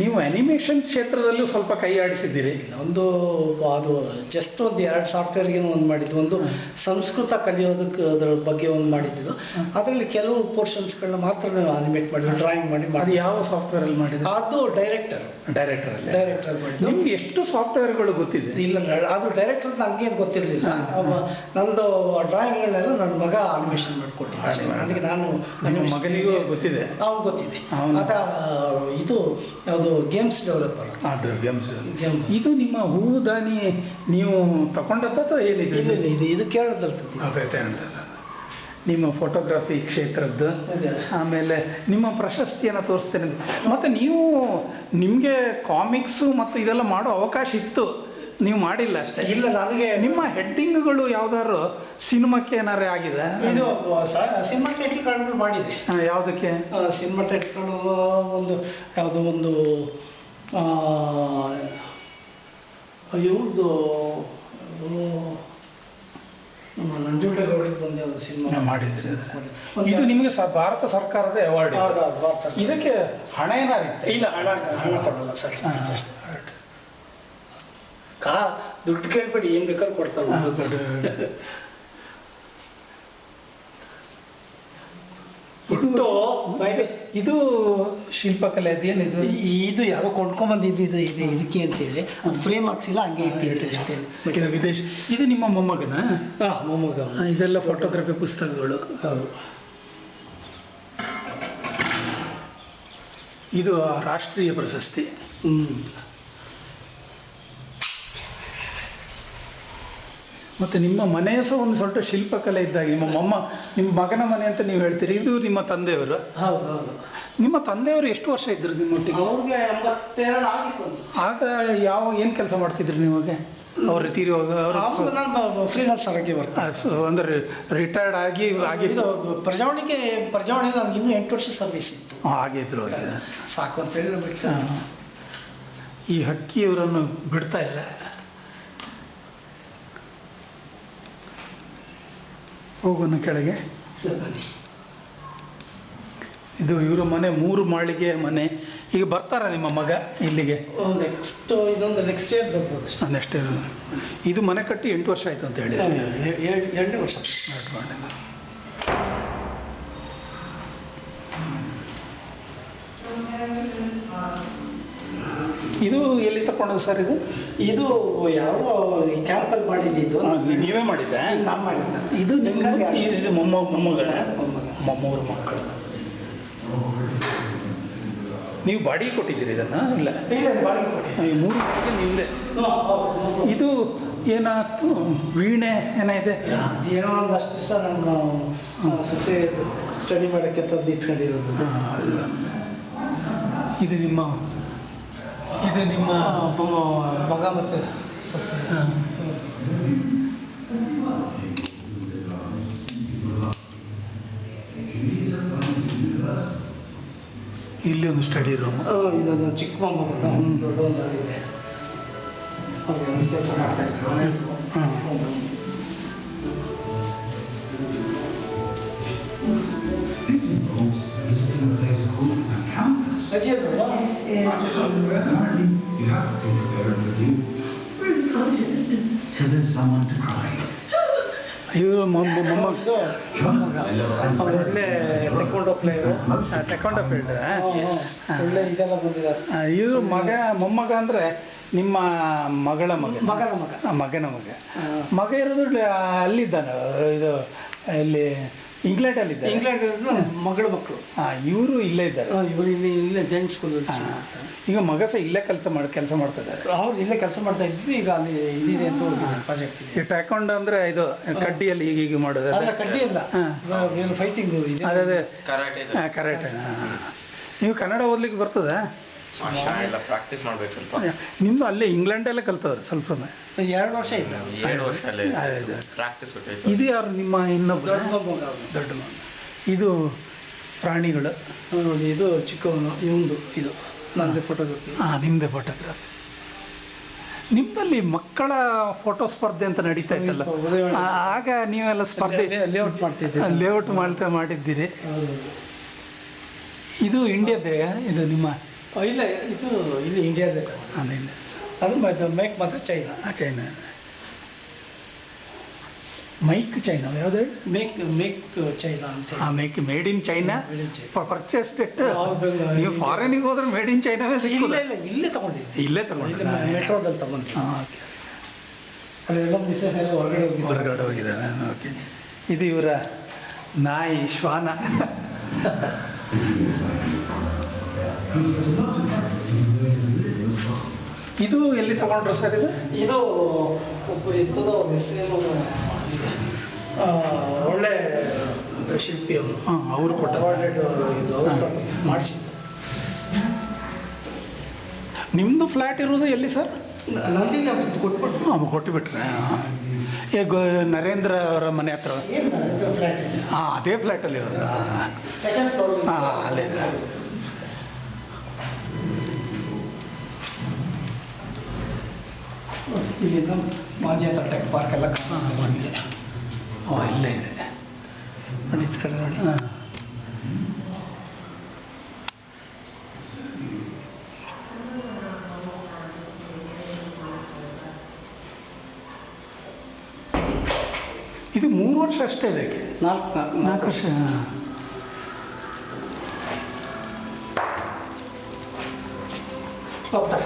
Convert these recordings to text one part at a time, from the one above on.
ನೀವು ಅನಿಮೇಷನ್ ಕ್ಷೇತ್ರದಲ್ಲೂ ಸ್ವಲ್ಪ ಕೈ ಆಡಿಸಿದ್ದೀರಿ. ಒಂದು ಅದು ಜಸ್ಟ್ ಒಂದು ಎರಡು ಸಾಫ್ಟ್ವೇರ್ಗೆ ಒಂದು ಮಾಡಿದ್ದು ಒಂದು ಸಂಸ್ಕೃತ ಕಲಿಯೋದಕ್ಕೆ ಅದರ ಬಗ್ಗೆ ಒಂದು ಮಾಡಿದ್ದು. ಅದರಲ್ಲಿ ಕೆಲವು ಪೋರ್ಷನ್ಸ್ಗಳನ್ನ ಮಾತ್ರ ನಾವು ಅನಿಮೇಟ್ ಮಾಡಿ ಡ್ರಾಯಿಂಗ್ ಮಾಡಿ ಅದು ಮಾಡಿ ಯಾವ ಸಾಫ್ಟ್ವೇರಲ್ಲಿ ಅಲ್ಲಿ ಮಾಡಿದ್ರೆ ಅದು ಡೈರೆಕ್ಟರ್ ಡೈರೆಕ್ಟರ್ ಅಲ್ಲಿ. ಡೈರೆಕ್ಟರ್ ಮಾಡಿದ್ದು. ನಿಮ್ಗೆ ಎಷ್ಟು ಸಾಫ್ಟ್ವೇರ್ಗಳು ಗೊತ್ತಿದೆ? ಇಲ್ಲ ಅದು ಡೈರೆಕ್ಟರ್ ನನಗೇನು ಗೊತ್ತಿರಲಿಲ್ಲ. ನಂದು ಡ್ರಾಯಿಂಗ್ಗಳನ್ನೆಲ್ಲ ನನ್ನ ಮಗ ಅನಿಮೇಷನ್ ಮಾಡಿಕೊಟ್ಟು ನನಗೆ ನಾನು ನನ್ನ ಮಗನಿಗೂ ಗೊತ್ತಿದೆ? ಅವ್ನು ಗೊತ್ತಿದೆ. ಅದ ಇದು ಯಾವುದು ಗೇಮ್ಸ್ ಡೆವಲಪರ್ ಗೇಮ್ಸ್ ಗೇಮ್ ಇದು ನಿಮ್ಮ ಹೂ ದಾನಿ ನೀವು ತಗೊಂಡತ್ತ ಅಥವಾ ಏನಿದೆ? ಇದು ಇದು ಅದೇ ಅದೇ ಅಂತ. ನಿಮ್ಮ ಫೋಟೋಗ್ರಫಿ ಕ್ಷೇತ್ರದ್ದು. ಆಮೇಲೆ ನಿಮ್ಮ ಪ್ರಶಸ್ತಿಯನ್ನು ತೋರಿಸ್ತೇನೆ ಮತ್ತೆ ನೀವು ನಿಮಗೆ ಕಾಮಿಕ್ಸು ಮತ್ತು ಇದೆಲ್ಲ ಮಾಡೋ ಅವಕಾಶ ಇತ್ತು. ನೀವು ಮಾಡಿಲ್ಲ ಅಷ್ಟೇ. ಇಲ್ಲ ನನಗೆ ನಿಮ್ಮ ಹೆಡ್ಡಿಂಗ್ಗಳು ಯಾವ್ದಾದ್ರು ಸಿನಿಮಾಕ್ಕೆ ಏನಾರೇ ಆಗಿದೆ? ಇದು ಸಿನಿಮಾ ಟೈಟ್ಲ್ಗಳನ್ನು ಮಾಡಿದೆ ಯಾವುದಕ್ಕೆ? ಯಾವ್ದಕ್ಕೆ ಸಿನಿಮಾ ಟೈಟ್ಲ್ಗಳು ಒಂದು ಯಾವುದೋ ಒಂದು ಇವ್ರದ್ದು ನಮ್ಮ ನಂಜುಂಡೇಗೌಡರದ್ದು ಒಂದು ಸಿನಿಮಾ. ಇದು ನಿಮಗೆ ಸ ಭಾರತ ಸರ್ಕಾರದ ಅವಾರ್ಡ್. ಇದಕ್ಕೆ ಹಣ ಏನಾರಿತ್ತು ಇಲ್ಲ ಹಣ ಹಣ ಕೊಡಲ್ಲ ಸರ್. ಕಾ ದುಡ್ಡು ಕೇಳ್ಬೇಡಿ ಏನ್ ಬೇಕಾದ್ರೂ ಹುಟ್ಟು ಬೈಬೆ- ಇದು ಶಿಲ್ಪಕಲೆ ಅದೇನಿದು ಇದು? ಯಾರೋ ಕೊಂಡ್ಕೊಂಡ್ಬಂದಿದ್ದು ಇದು ಇದು ಇದಕ್ಕೆ ಅಂತೇಳಿ ಅದು ಫ್ರೇಮ್ ಹಾಕ್ಸಿಲ್ಲ ಹಂಗೆ ಇಟ್ಟಿದ್ರು ಅಷ್ಟೇ. ಇದು ವಿದೇಶ ಇದು ನಿಮ್ಮ ಮೊಮ್ಮಗನ? ಹಾ ಮೊಮ್ಮಗ. ಇದೆಲ್ಲ ಫೋಟೋಗ್ರಫಿ ಪುಸ್ತಕಗಳು. ಹೌದು. ಇದು ರಾಷ್ಟ್ರೀಯ ಪ್ರಶಸ್ತಿ. ಹ್ಮ್. ಮತ್ತೆ ನಿಮ್ಮ ಮನೆಯ ಸಹ ಒಂದು ಸ್ವಲ್ಪ ಶಿಲ್ಪಕಲೆ ಇದ್ದಾಗ ನಿಮ್ಮ ಮೊಮ್ಮ ನಿಮ್ಮ ಮಗನ ಮನೆ ಅಂತ ನೀವು ಹೇಳ್ತೀರಿ ಇದು ನಿಮ್ಮ ತಂದೆಯವರು? ಹೌದು ಹೌದು. ನಿಮ್ಮ ತಂದೆಯವರು ಎಷ್ಟು ವರ್ಷ ಇದ್ರು ನಿಮ್ಮೊಟ್ಟಿಗೆ ಅವ್ರಿಗೆ ಎಂಬತ್ತೆರಡು ಆಗಿತ್ತು ಆಗ ಯಾವ ಏನು ಕೆಲಸ ಮಾಡ್ತಿದ್ರಿ ನಿಮಗೆ ಅವ್ರು ತೀರಿ ಹೋಗಿ ಆವಾಗ ಅವರು ನಾನು ಫ್ರೀಲಾನ್ಸರ್ ಆಗಿ ಬರ್ತಾರೆ ಅಂದ್ರೆ ರಿಟೈರ್ಡ್ ಆಗಿ ಆಗಿದ್ದು ಪ್ರಜಾವಣಿಗೆ ಪ್ರಜಾವಣಿ ನನಗೆ ಇನ್ನೂ ಎಂಟು ವರ್ಷ ಸರ್ವಿಸ್ ಇತ್ತು. ಆಗಿದ್ರು. ಸಾಕು ಅಂತ ಹೇಳಿದ್ರೆ ಈ ಹಕ್ಕಿ ಹಕ್ಕಿಯವರನ್ನು ಬಿಡ್ತಾ ಇಲ್ಲ. ಹೋಗೋಣ ಕೆಳಗೆ. ಇದು ಇವರ ಮನೆ ಮೂರು ಮಾಳಿಗೆ ಮನೆ. ಈಗ ಬರ್ತಾರ ನಿಮ್ಮ ಮಗ ಇಲ್ಲಿಗೆ? ನೆಕ್ಸ್ಟ್ ಇದೊಂದು ನೆಕ್ಸ್ಟ್ ಇಯರ್ ಬರ್ಬೋದು ನೆಕ್ಸ್ಟ್ ಇಯರ್. ಇದು ಮನೆ ಕಟ್ಟಿ ಎಂಟು ವರ್ಷ ಆಯ್ತು ಅಂತ ಹೇಳಿ ಎರಡು ವರ್ಷ. ಇದು ಎಲ್ಲಿ ತಗೊಂಡದ್ದು ಸರ್ ಇದು? ಇದು ಯಾವ ಕ್ಯಾಂಪಲ್ಲಿ ಮಾಡಿದ್ದು ನೀವೇ ಮಾಡಿದ್ದೆ ನಾನು ಮಾಡಿದ್ದೆ. ಇದು ನಿಮ್ಗೆ ಮೊಮ್ಮ ಮೊಮ್ಮಗಳ? ಮೊಮ್ಮವ್ರ ಮೊಮ್ಮೂರು ಮಕ್ಕಳು. ನೀವು ಬಾಡಿಗೆ ಕೊಟ್ಟಿದ್ದೀರಿ ಇದನ್ನ? ಇಲ್ಲ. ಬಾಡಿಗೆ ಕೊಡಿ ಮೂರು ನಿಮ್ಮದೇ ಇದು ಏನಾಯ್ತು? ವೀಣೆ ಏನಿದೆ ಏನೋ ಒಂದಷ್ಟು ದಿವಸ ನಾನು ಸೊಸೆ ಸ್ಟಡಿ ಮಾಡೋಕ್ಕೆ ತಂದು ಇಟ್ಕೊಂಡಿರೋದು. ಇದು ನಿಮ್ಮ ಇದು ನಿಮ್ಮ ಮಗ- ಮತ್ತು ಸೊಸೆ ಹಾ. ಇಲ್ಲಿ ಒಂದು ಸ್ಟಡಿ ರೂಮ್ ಇದೊಂದು ಚಿಕ್ಕ ಮೊಮ್ಮಗ ಒಂದು ದೊಡ್ಡ ಕೆಲಸ ಮಾಡ್ತಾ you have to take a. Till there's someone to cry. ಇವರು ಅವ್ರು ಒಳ್ಳೆ ಟೆಕೊಂಡೋ ಪ್ಲೇಯರು ಟೆಕೊಂಡೋ ಫೀಲ್ಡ್ ಒಳ್ಳೆ ಇದೆಲ್ಲ ಬಂದಿದ್ದಾರೆ ಇವರು ಮಗ ಮೊಮ್ಮಗ ಅಂದ್ರೆ ನಿಮ್ಮ ಮಗಳ ಮಗ. ಮಗನ ಮಗ. ಮಗನ ಮಗ. ಮಗ ಇರೋದು ಅಲ್ಲಿದ್ದಾನೆ ಇದು ಇಲ್ಲಿ ಇಂಗ್ಲೆಂಡ್ ಅಲ್ಲಿ ಇದ್ದಾರೆ ಇಂಗ್ಲೆಂಡ್ ಮಗಳ ಮಕ್ಕಳು. ಇವರು ಇಲ್ಲೇ ಇದ್ದಾರೆ. ಇವರು ಇಲ್ಲಿ ಇಲ್ಲೇ ಜೈನ್ ಸ್ಕೂಲ್ ಈಗ ಮಗ ಸಹ ಇಲ್ಲೇ ಕೆಲಸ ಮಾಡಿ ಕೆಲಸ ಮಾಡ್ತಾ ಇದ್ದಾರೆ ಅವ್ರು ಇಲ್ಲೇ ಕೆಲಸ ಮಾಡ್ತಾ ಇದ್ವಿ ಈಗ ಅಲ್ಲಿ ಇದೆ ಅಂತ ಪ್ರಾಜೆಕ್ಟ್ ಇದೆ. ಈ ಟ್ಯಾಕೊಂಡ್ ಅಂದ್ರೆ ಇದು ಕಡ್ಡಿಯಲ್ಲಿ ಹೀಗೆ ಹೀಗೆ ಮಾಡೋದು ಅಲ್ಲ ಕಡ್ಡಿ ಇಲ್ಲ ಫೈಟಿಂಗ್ ಇದೆ ಅದೇ ಕರಾಟೆ ಕರಾಟೆ ಕರೆಕ್ಟ್ ನೀವು ಕನ್ನಡ ಓದ್ಲಿಕ್ಕೆ ಬರ್ತದೆ? ಎಲ್ಲ ಪ್ರಾಕ್ಟೀಸ್ ಮಾಡ್ಬೇಕು ಸ್ವಲ್ಪ. ನಿಮ್ದು ಅಲ್ಲೇ ಇಂಗ್ಲೆಂಡಲ್ಲೇ ಕಲ್ತವ್ರು ಸ್ವಲ್ಪ ಎರಡು ವರ್ಷ ಇತ್ತು ಏಳು ವರ್ಷ ಅಲ್ಲೇ. ಪ್ರಾಕ್ಟೀಸ್ ಇದು ಯಾರು ನಿಮ್ಮ ಇನ್ನೊಬ್ಬ ದೊಡ್ಡ ಮಗ. ಇದು ಪ್ರಾಣಿಗಳು. ನೋಡಿ ಇದು ಚಿಕ್ಕವನು ಇವಂದು ಇದು. ನಂದು ಫೋಟೋಗ್ರಫಿ ಹಾಂ ನಿಮ್ಮದೇ ಫೋಟೋಗ್ರಾಫಿ ನಿಮ್ಮಲ್ಲಿ ಮಕ್ಕಳ ಫೋಟೋ ಸ್ಪರ್ಧೆ ಅಂತ ನಡೀತಾ ಇತ್ತಲ್ಲ. ಆಗ ನೀವೆಲ್ಲ ಸ್ಪರ್ಧೆ ಲೇಔಟ್ ಮಾಡ್ತಿದ್ದೀರಿ. ಲೇಔಟ್ ಮಾಡ್ತಾ ಮಾಡಿದ್ದೀರಿ. ಇದು ಇಂಡಿಯಾದೇ ಇದು ನಿಮ್ಮ ಇಲ್ಲ ಇದು ಇಲ್ಲಿ ಇಂಡಿಯಾದ ಅದು ಮೇಕ್ ಮಾತ್ರ ಚೈನಾ ಆ ಚೈನಾ ಮೈಕ್ ಚೈನಾ ಯಾವ್ದು? ಮೇಕ್ ಮೇಕ್ ಚೈನಾ ಅಂತ ಆ make made in China. Purchase it? ನೀವು ಫಾರಿನಿಗೆ ಹೋದ್ರೆ ಮೇಡ್ ಇನ್ ಚೈನಾವೇ ಇಲ್ಲ ಇಲ್ಲ ಇಲ್ಲೇ ತಗೊಂಡಿದ್ದೆ. ಇಲ್ಲೇ ತಗೊಂಡಿದ್ದೆ. ಮೆಟ್ರೋದಲ್ಲಿ ಹಾಂ ಅಲ್ಲೆಲ್ಲ ಮಿಸಸ್ ಎಲ್ಲ ಹೊರಗಡೆ ಹೋಗಿ ಹೊರಗಡೆ ಹೋಗಿದ್ದಾನೆ. ಓಕೆ ಇದು ಇವರ ನಾಯಿ ಶ್ವಾನ. ಇದು ಎಲ್ಲಿ ತಗೊಂಡ್ರು ಸರ್ ಇದು? ಇದು ಒಬ್ಬರು ಒಳ್ಳೆ ಶಿಲ್ಪಿ ಅವರು. ಹಾಂ ಅವರು ಕೊಟ್ಟ ಅವಾರ್ಡೆಡ್ ಇದು ಮಾಡಿಸಿದ್ದು ನಿಮ್ಮದು ಫ್ಲ್ಯಾಟ್ ಇರೋದು ಎಲ್ಲಿ ಸರ್? ನಂದಿಗೆ ಕೊಟ್ಬಿಟ್ರು. ಹಾಂ ಕೊಟ್ಟುಬಿಟ್ರೆ ಏ ಗೋ ನರೇಂದ್ರ ಅವರ ಮನೆ ಹತ್ರ? ಹಾಂ ಅದೇ ಫ್ಲ್ಯಾಟಲ್ಲಿ ಇರೋದು. ಸೆಕೆಂಡ್ ಫ್ಲೋರ್ ಹಾಂ ಅಲ್ಲೇ. ಇದೆ. ಇಲ್ಲಿಂದ ಮಾಜಿ ಟೆಕ್ ಪಾರ್ಕ್ ಎಲ್ಲ ಹಾಂ ಬಂದೆ ಓ ಇಲ್ಲೇ ಇದೆ. ನೋಡಿ ಈ ಕಡೆ ನೋಡಿ. ಹಾಂ. ಇದು ಮೂರು ವರ್ಷ ಅಷ್ಟೇ ಇದಕ್ಕೆ ನಾಲ್ಕು ನಾಲ್ಕು ನಾಲ್ಕು ವರ್ಷ ಹೋಗ್ತಾ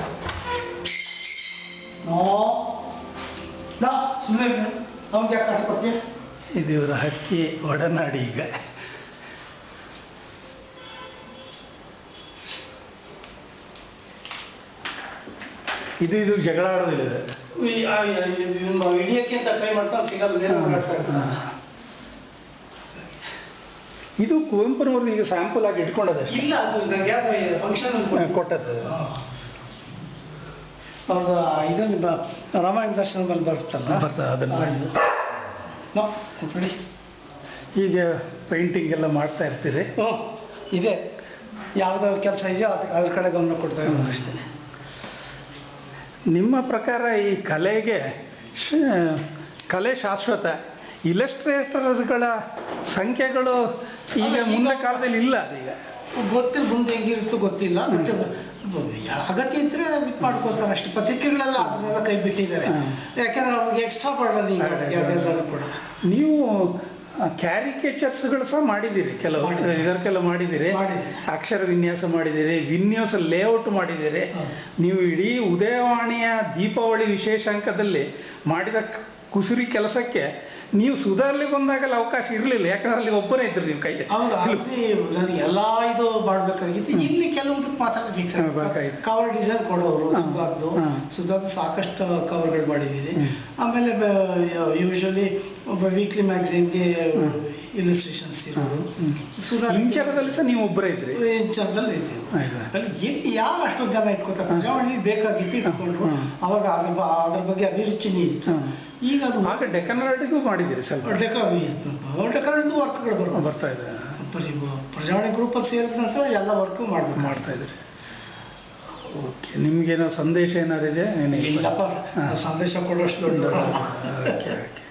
ಅವ್ನಿಗೆ ಯಾಕೆ ಕಾಟ ಕೊಡ್ತೀಯ? ಇದು ಇವರ ಹಕ್ಕಿ ಒಡನಾಡಿ ಈಗ. ಇದು ಇದು ಜಗಳ ಆಡೋದಿಲ್ಲ ಹಿಡಿಯಕ್ಕೆ ಅಂತ ಟ್ರೈ ಮಾಡ್ತಾ ಸಿಗಲ್ಲ. ಇದು ಕುವೆಂಪುರವ್ರದ್ದು ಈಗ ಸ್ಯಾಂಪಲ್ ಆಗಿ ಇಟ್ಕೊಂಡದ ಇಲ್ಲ ಅದು ನಂಗೆ ಯಾವ ಫಂಕ್ಷನ್ ಕೊಟ್ಟದ್ದು. ಅವ್ರದ್ದು ಇದನ್ನು ರಾಮಾಯಣ ದರ್ಶನದಲ್ಲಿ ಬರುತ್ತಲ್ಲ? ಬರ್ತದೆ, ಅದನ್ನ. ಈಗ ಪೇಂಟಿಂಗ್ ಎಲ್ಲ ಮಾಡ್ತಾ ಇರ್ತೀರಿ? ಹ್ಞೂ ಇದೆ. ಯಾವುದೋ ಕೆಲಸ ಇದೆಯೋ? ಅದ್ರ ಅದ್ರ ಕಡೆ ಗಮನ ಕೊಡ್ತಾ ಇರೋದು ಅಷ್ಟೇ. ನಿಮ್ಮ ಪ್ರಕಾರ ಈ ಕಲೆಗೆ ಕಲೆ ಶಾಶ್ವತ. ಇಲಸ್ಟ್ರೇಟರ್ಸ್ಗಳ ಸಂಖ್ಯೆಗಳು ಈಗ ಮುಂದೆ ಕಾಲದಲ್ಲಿ ಇಲ್ಲ ಅದೀಗ ಗೊತ್ತಿಲ್ಲ ಮುಂದೆ ಹೆಂಗಿರುತ್ತೋ ಗೊತ್ತಿಲ್ಲ ಅಗತ್ಯ ಇದ್ರೆ ಇದು ಮಾಡ್ಕೋತಾರೆ ಅಷ್ಟು. ಪತ್ರಿಕೆಗಳೆಲ್ಲ ಅದನ್ನೆಲ್ಲ ಕೈ ಬಿಟ್ಟಿದ್ದಾರೆ. ಯಾಕಂದ್ರೆ ಅವ್ರಿಗೆ ಎಕ್ಸ್ಟ್ರಾ. ಯಾವುದೆಲ್ಲರೂ ಕೂಡ. ನೀವು ಕ್ಯಾರಿಕೇಚರ್ಸ್ಗಳು ಸಹ ಮಾಡಿದ್ದೀರಿ. ಕೆಲವು ಇದಕ್ಕೆಲ್ಲ ಮಾಡಿದ್ದೀರಿ. ಅಕ್ಷರ ವಿನ್ಯಾಸ ಮಾಡಿದ್ದೀರಿ ವಿನ್ಯಾಸ ಲೇಔಟ್ ಮಾಡಿದ್ದೀರಿ. ನೀವು ಇಡೀ ಉದಯವಾಣಿಯ ದೀಪಾವಳಿ ವಿಶೇಷಾಂಕದಲ್ಲಿ ಮಾಡಿದ ಕುಸುರಿ ಕೆಲಸಕ್ಕೆ ನೀವು ಸುಧಾರ್ಲಿ ಬಂದಾಗಲ್ಲ ಅವಕಾಶ ಇರಲಿಲ್ಲ ಯಾಕಂದ್ರೆ ಅಲ್ಲಿ ಒಬ್ಬರೇ ಇದ್ರಿ ನೀವು ಅಲ್ಲಿ ನನಗೆ ಎಲ್ಲ ಇದು ಮಾಡ್ಬೇಕಾಗಿತ್ತು. ಇಲ್ಲಿ ಕೆಲವೊಂದಕ್ಕೆ ಬೇಕಾಗಿತ್ತು. ಕವರ್ ಡಿಸೈನ್ ಕೊಡೋರು ಸುಧಾರ್ದು ಹಾ. ಸಾಕಷ್ಟು ಕವರ್ಗಳು ಮಾಡಿದ್ದೀನಿ. ಆಮೇಲೆ ಯೂಶಲಿ ಒಬ್ಬ ವೀಕ್ಲಿ ಮ್ಯಾಗ್ಸಿನ್ಗೆ ಇಲಿಸ್ಟ್ರೇಷನ್ಸ್ ಇರೋದು. ಸುಧಾರ್ ಇಂಚರದಲ್ಲಿ ಸಹ ನೀವು ಒಬ್ಬರೇ ಇದ್ರಿ. ಇಂಚರ್ದಲ್ಲಿ ಇದ್ದೀವಿ? ಅಲ್ಲಿ ಎಲ್ಲಿ ಯಾರು ಅಷ್ಟೊಂದು ಜನ ಇಟ್ಕೋತಾರೆ? ಪ್ರಜಾವಾಣಿ ಬೇಕಾಗಿತ್ತು ಇಟ್ಕೊಂಡ್ರು. ಅವಾಗ ಅದ್ರ ಅದ್ರ ಬಗ್ಗೆ ಅಭಿರುಚಿನೇ ಇತ್ತು. ಈಗ ಅದು ಆಗ ಡೆಕನರೇಟಿಗೂ ಮಾಡಿದ್ದೀರಿ ಸ್ವಲ್ಪ. ಡೆಕರೇಟಿವ್ ವರ್ಕ್ಗಳು ಬರ್ತಾ ಬರ್ತಾ ಇದೆ. ಪರಿ- ಪ್ರಜಾವಾಣಿ ಗ್ರೂಪಲ್ಲಿ ಸೇರಿದ ನಂತರ ಎಲ್ಲ ವರ್ಕು ಮಾಡ್ಬೇಕು. ಮಾಡ್ತಾ ಇದ್ದೀರಿ ಓಕೆ ನಿಮ್ಗೇನೋ ಸಂದೇಶ ಏನಾರಿದೆ. ಸಂದೇಶ ಕೊಡೋಷ್ಟು ದೊಡ್ಡ ಓಕೆ ಓಕೆ.